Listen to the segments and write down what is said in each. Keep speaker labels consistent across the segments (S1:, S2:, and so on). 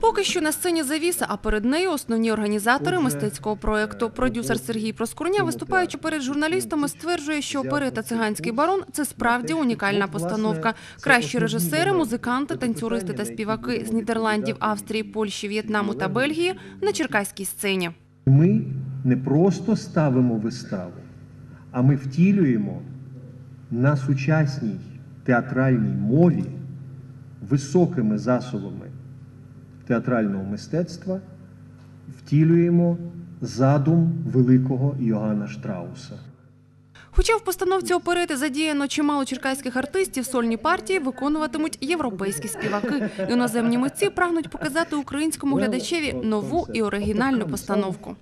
S1: Поки що на сцені завіса, а перед нею основні організатори мистецького проєкту. Продюсер Сергій Проскурня, виступаючи перед журналістами, стверджує, що оперета «Циганський барон» – це справді унікальна постановка. Кращі режисери, музиканти, танцюристи та співаки з Нідерландів, Австрії, Польщі, В'єтнаму та Бельгії на черкаській сцені.
S2: Ми не просто ставимо виставу, а ми втілюємо на сучасній театральній мові високими засобами театрального мистецтва втілюємо задум великого Йоганна Штрауса.
S1: Хоча в постановці оперети задіяно чимало черкаських артистів, сольні партії виконуватимуть європейські співаки. Іноземні митці прагнуть показати українському глядачеві нову і оригінальну постановку.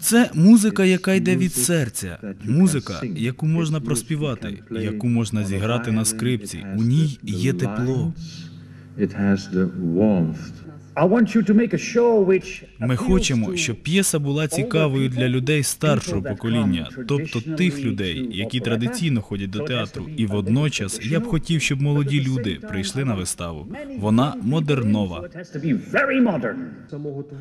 S3: Це музика, яка йде від серця, музика, яку можна проспівати, яку можна зіграти на скрипці. У ній є тепло.
S4: It has the warmth.
S5: I want you to make a show which
S3: Ми хочемо, щоб п'єса була цікавою для людей старшого покоління, тобто тих людей, які традиційно ходять до театру. І водночас я б хотів, щоб молоді люди прийшли на виставу. Вона модернова.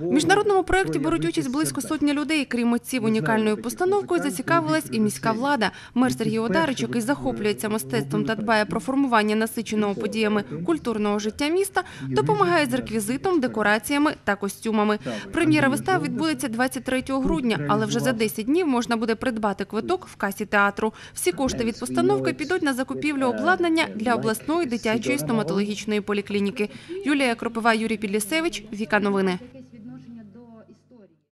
S1: В міжнародному проєкті беруть участь близько сотні людей. Крім митців унікальною постановкою, зацікавилась і міська влада. Мер Сергій Одарич, який захоплюється мистецтвом та дбає про формування насиченого подіями культурного життя міста, допомагає з реквізитом, декораціями та костюмами. Прем'єра вистави відбудеться 23 грудня, але вже за 10 днів можна буде придбати квиток в касі театру. Всі кошти від постановки підуть на закупівлю обладнання для обласної дитячої стоматологічної поліклініки. Юлія Кропива, Юрій Підлісевич, Віка Новини.